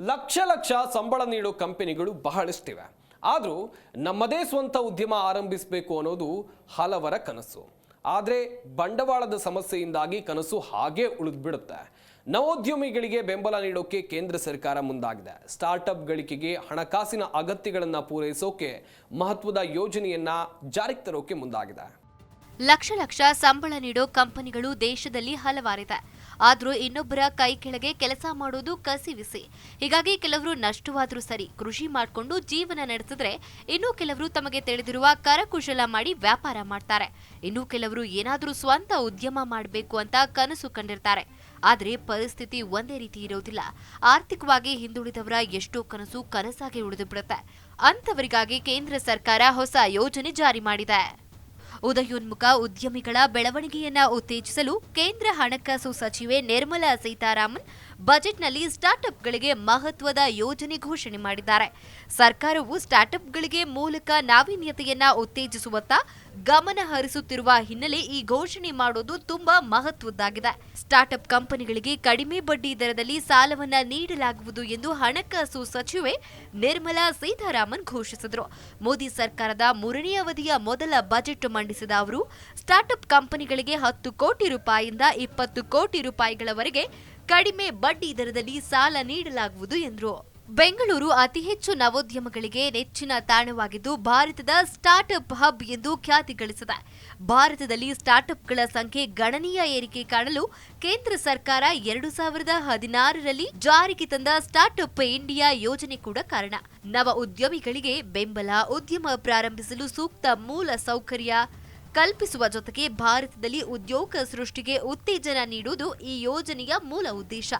ಲಕ್ಷ ಲಕ್ಷ ಸಂಬಳ ನೀಡೋ ಕಂಪನಿಗಳು ಬಹಳಷ್ಟಿವೆ. ಆದರೂ ನಮ್ಮದೇ ಸ್ವಂತ ಉದ್ಯಮ ಆರಂಭಿಸಬೇಕು ಅನ್ನೋದು ಹಲವರ ಕನಸು. ಆದರೆ ಬಂಡವಾಳದ ಸಮಸ್ಯೆಯಿಂದಾಗಿ ಕನಸು ಹಾಗೇ ಉಳಿದ್ಬಿಡುತ್ತೆ. ನವೋದ್ಯಮಿಗಳಿಗೆ ಬೆಂಬಲ ನೀಡೋಕೆ ಕೇಂದ್ರ ಸರ್ಕಾರ ಮುಂದಾಗಿದೆ. ಸ್ಟಾರ್ಟ್ಅಪ್ ಗಳಿಕೆಗೆ ಹಣಕಾಸಿನ ಅಗತ್ಯಗಳನ್ನು ಪೂರೈಸೋಕೆ ಮಹತ್ವದ ಯೋಜನೆಯನ್ನ ಜಾರಿಗೆ ತರೋಕೆ ಮುಂದಾಗಿದೆ. ಲಕ್ಷ ಲಕ್ಷ ಸಂಬಳ ನೀಡೋ ಕಂಪನಿಗಳು ದೇಶದಲ್ಲಿ ಹಲವಾರಿದೆ. ಆದ್ರೂ ಇನ್ನೊಬ್ಬರ ಕೈ ಕೆಳಗೆ ಕೆಲಸ ಮಾಡೋದು ಕಸಿವಿಸಿ. ಹೀಗಾಗಿ ಕೆಲವರು ನಷ್ಟವಾದರೂ ಸರಿ ಕೃಷಿ ಮಾಡಿಕೊಂಡು ಜೀವನ ನಡೆಸಿದ್ರೆ ಇನ್ನು ಕೆಲವರು ತಮಗೆ ತಿಳಿದಿರುವ ಕರಕುಶಲ ಮಾಡಿ ವ್ಯಾಪಾರ ಮಾಡ್ತಾರೆ. ಇನ್ನು ಕೆಲವರು ಏನಾದರೂ ಸ್ವಂತ ಉದ್ಯಮ ಮಾಡಬೇಕು ಅಂತ ಕನಸು ಕಂಡಿರ್ತಾರೆ. ಆದರೆ ಪರಿಸ್ಥಿತಿ ಒಂದೇ ರೀತಿ ಇರೋದಿಲ್ಲ. ಆರ್ಥಿಕವಾಗಿ ಹಿಂದುಳಿದವರ ಎಷ್ಟೋ ಕನಸು ಕನಸಾಗಿ ಉಳಿದು ಬಿಡುತ್ತೆ. ಅಂತವರಿಗಾಗಿ ಕೇಂದ್ರ ಸರ್ಕಾರ ಹೊಸ ಯೋಜನೆ ಜಾರಿ ಮಾಡಿದೆ. ಉದಯೋನ್ಮುಖ ಉದ್ಯಮಿಗಳ ಬೆಳವಣಿಗೆಯನ್ನ ಉತ್ತೇಜಿಸಲು ಕೇಂದ್ರ ಹಣಕಾಸು ಸಚಿವೆ ನಿರ್ಮಲಾ ಸೀತಾರಾಮನ್ ಬಜೆಟ್ನಲ್ಲಿ ಸ್ಟಾರ್ಟ್ಅಪ್ಗಳಿಗೆ ಮಹತ್ವದ ಯೋಜನೆ ಘೋಷಣೆ ಮಾಡಿದ್ದಾರೆ. ಸರ್ಕಾರವು ಸ್ಟಾರ್ಟ್ಅಪ್ಗಳಿಗೆ ಮೂಲಕ ನಾವೀನ್ಯತೆಯನ್ನ ಉತ್ತೇಜಿಸುವತ್ತ ಗಮನ ಹರಿಸುತ್ತಿರುವ ಹಿನ್ನೆಲೆ ಈ ಘೋಷಣೆ ಮಾಡೋದು ತುಂಬಾ ಮಹತ್ವದ್ದಾಗಿದೆ. ಸ್ಟಾರ್ಟ್ಅಪ್ ಕಂಪನಿಗಳಿಗೆ ಕಡಿಮೆ ಬಡ್ಡಿ ದರದಲ್ಲಿ ಸಾಲವನ್ನ ನೀಡಲಾಗುವುದು ಎಂದು ಹಣಕಾಸು ಸಚಿವೆ ನಿರ್ಮಲಾ ಸೀತಾರಾಮನ್ ಘೋಷಿಸಿದರು. ಮೋದಿ ಸರ್ಕಾರದ ಮೂರನೇ ಅವಧಿಯ ಮೊದಲ ಬಜೆಟ್ ಮಂಡಿಸಿದ ಅವರು, ಸ್ಟಾರ್ಟ್ಅಪ್ ಕಂಪನಿಗಳಿಗೆ ಹತ್ತು ಕೋಟಿ ರೂಪಾಯಿಯಿಂದ ಇಪ್ಪತ್ತು ಕೋಟಿ ರೂಪಾಯಿಗಳವರೆಗೆ ಕಡಿಮೆ ಬಡ್ಡಿ ದರದಲ್ಲಿ ಸಾಲ ನೀಡಲಾಗುವುದು ಎಂದರು. ಬೆಂಗಳೂರು ಅತಿ ಹೆಚ್ಚು ನವೋದ್ಯಮಗಳಿಗೆ ನೆಚ್ಚಿನ ತಾಣವಾಗಿದ್ದು ಭಾರತದ ಸ್ಟಾರ್ಟ್ಅಪ್ ಹಬ್ ಎಂದು ಖ್ಯಾತಿ ಗಳಿಸಿದೆ. ಭಾರತದಲ್ಲಿ ಸ್ಟಾರ್ಟ್ಅಪ್ಗಳ ಸಂಖ್ಯೆ ಗಣನೀಯ ಏರಿಕೆ ಕಾಣಲು ಕೇಂದ್ರ ಸರ್ಕಾರ ಎರಡು ಸಾವಿರದ ಹದಿನಾರರಲ್ಲಿ ಜಾರಿಗೆ ತಂದ ಸ್ಟಾರ್ಟ್ಅಪ್ ಇಂಡಿಯಾ ಯೋಜನೆ ಕೂಡ ಕಾರಣ. ನವ ಉದ್ಯಮಿಗಳಿಗೆ ಬೆಂಬಲ, ಉದ್ಯಮ ಪ್ರಾರಂಭಿಸಲು ಸೂಕ್ತ ಮೂಲ ಸೌಕರ್ಯ ಕಲ್ಪಿಸುವ ಜೊತೆಗೆ ಭಾರತದಲ್ಲಿ ಉದ್ಯೋಗ ಸೃಷ್ಟಿಗೆ ಉತ್ತೇಜನ ನೀಡುವುದು ಈ ಯೋಜನೆಯ ಮೂಲ ಉದ್ದೇಶ.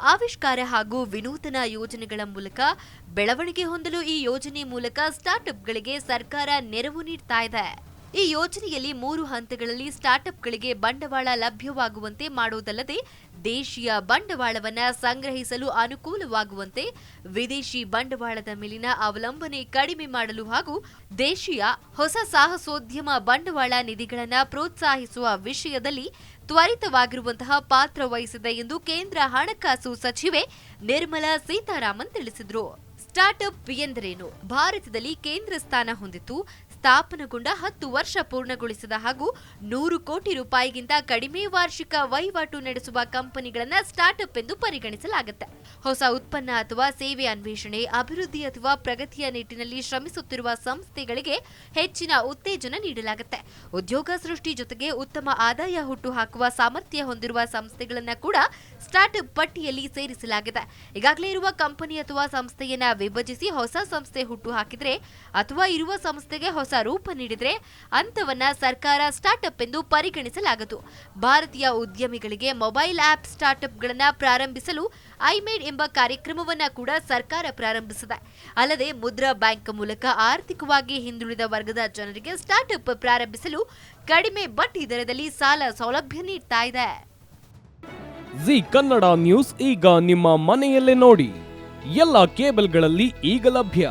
ಆವಿಷ್ಕಾರ ಹಾಗೂ ವಿನೂತನ ಯೋಜನೆಗಳ ಮೂಲಕ ಬೆಳವಣಿಗೆ ಹೊಂದಲು ಈ ಯೋಜನೆ ಮೂಲಕ ಸ್ಟಾರ್ಟ್ಅಪ್ಗಳಿಗೆ ಸರ್ಕಾರ ನೆರವು ನೀಡ್ತಾ ಇದೆ. ಈ ಯೋಜನೆಯಲ್ಲಿ ಮೂರು ಹಂತಗಳಲ್ಲಿ ಸ್ಟಾರ್ಟ್ಅಪ್ಗಳಿಗೆ ಬಂಡವಾಳ ಲಭ್ಯವಾಗುವಂತೆ ಮಾಡುವುದಲ್ಲದೆ ದೇಶೀಯ ಬಂಡವಾಳವನ್ನು ಸಂಗ್ರಹಿಸಲು ಅನುಕೂಲವಾಗುವಂತೆ ವಿದೇಶಿ ಬಂಡವಾಳದ ಮೇಲಿನ ಅವಲಂಬನೆ ಕಡಿಮೆ ಮಾಡಲು ಹಾಗೂ ದೇಶೀಯ ಹೊಸ ಸಾಹಸೋದ್ಯಮ ಬಂಡವಾಳ ನಿಧಿಗಳನ್ನು ಪ್ರೋತ್ಸಾಹಿಸುವ ವಿಷಯದಲ್ಲಿ ತ್ವರಿತವಾಗಿರುವಂತಹ ಪಾತ್ರ ವಹಿಸಿದೆ ಎಂದು ಕೇಂದ್ರ ಹಣಕಾಸು ಸಚಿವೆ ನಿರ್ಮಲಾ ಸೀತಾರಾಮನ್ ತಿಳಿಸಿದರು. ಸ್ಟಾರ್ಟ್ಅಪ್ ಎಂದರೇನು? ಭಾರತದಲ್ಲಿ ಕೇಂದ್ರ ಸ್ಥಾನ ಹೊಂದಿದ್ದು ಸ್ಥಾಪನೆಗೊಂಡ ಹತ್ತು ವರ್ಷ ಪೂರ್ಣಗೊಳಿಸಿದ ಹಾಗೂ ನೂರು ಕೋಟಿ ರೂಪಾಯಿಗಿಂತ ಕಡಿಮೆ ವಾರ್ಷಿಕ ವಹಿವಾಟು ನಡೆಸುವ ಕಂಪನಿಗಳನ್ನ ಸ್ಟಾರ್ಟ್ಅಪ್ ಎಂದು ಪರಿಗಣಿಸಲಾಗುತ್ತೆ. ಹೊಸ ಉತ್ಪನ್ನ ಅಥವಾ ಸೇವೆ ಅನ್ವೇಷಣೆ, ಅಭಿವೃದ್ಧಿ ಅಥವಾ ಪ್ರಗತಿಯ ನಿಟ್ಟಿನಲ್ಲಿ ಶ್ರಮಿಸುತ್ತಿರುವ ಸಂಸ್ಥೆಗಳಿಗೆ ಹೆಚ್ಚಿನ ಉತ್ತೇಜನ ನೀಡಲಾಗುತ್ತೆ. ಉದ್ಯೋಗ ಸೃಷ್ಟಿ ಜೊತೆಗೆ ಉತ್ತಮ ಆದಾಯ ಹುಟ್ಟು ಹಾಕುವ ಸಾಮರ್ಥ್ಯ ಹೊಂದಿರುವ ಸಂಸ್ಥೆಗಳನ್ನ ಕೂಡ ಸ್ಟಾರ್ಟ್ಅಪ್ ಪಟ್ಟಿಯಲ್ಲಿ ಸೇರಿಸಲಾಗಿದೆ. ಈಗಾಗಲೇ ಇರುವ ಕಂಪನಿ ಅಥವಾ ಸಂಸ್ಥೆಯನ್ನ ವಿಭಜಿಸಿ ಹೊಸ ಸಂಸ್ಥೆ ಹುಟ್ಟು ಹಾಕಿದ್ರೆ ಅಥವಾ ಇರುವ ಸಂಸ್ಥೆಗೆ ಹೊಸ ರೂಪ ನೀಡಿದರೆ ಅಂಥವನ್ನ ಸರ್ಕಾರ ಸ್ಟಾರ್ಟ್ಅಪ್ ಎಂದು ಪರಿಗಣಿಸಲಾಗದು. ಭಾರತೀಯ ಉದ್ಯಮಿಗಳಿಗೆ ಮೊಬೈಲ್ ಆಪ್ ಸ್ಟಾರ್ಟ್ಅಪ್ಗಳನ್ನು ಪ್ರಾರಂಭಿಸಲು ಐಮೇಡ್ ಎಂಬ ಕಾರ್ಯಕ್ರಮವನ್ನು ಕೂಡ ಸರ್ಕಾರ ಪ್ರಾರಂಭಿಸಿದೆ. ಅಲ್ಲದೆ ಮುದ್ರಾ ಬ್ಯಾಂಕ್ ಮೂಲಕ ಆರ್ಥಿಕವಾಗಿ ಹಿಂದುಳಿದ ವರ್ಗದ ಜನರಿಗೆ ಸ್ಟಾರ್ಟ್ಅಪ್ ಪ್ರಾರಂಭಿಸಲು ಕಡಿಮೆ ಬಡ್ಡಿ ದರದಲ್ಲಿ ಸಾಲ ಸೌಲಭ್ಯ ನೀಡ್ತಾ ಇದೆ. ಜಿ ಕನ್ನಡ ನ್ಯೂಸ್ ಈಗ ನಿಮ್ಮ ಮನೆಯಲ್ಲೇ ನೋಡಿ. ಎಲ್ಲ ಕೇಬಲ್ಗಳಲ್ಲಿ ಈಗ ಲಭ್ಯ.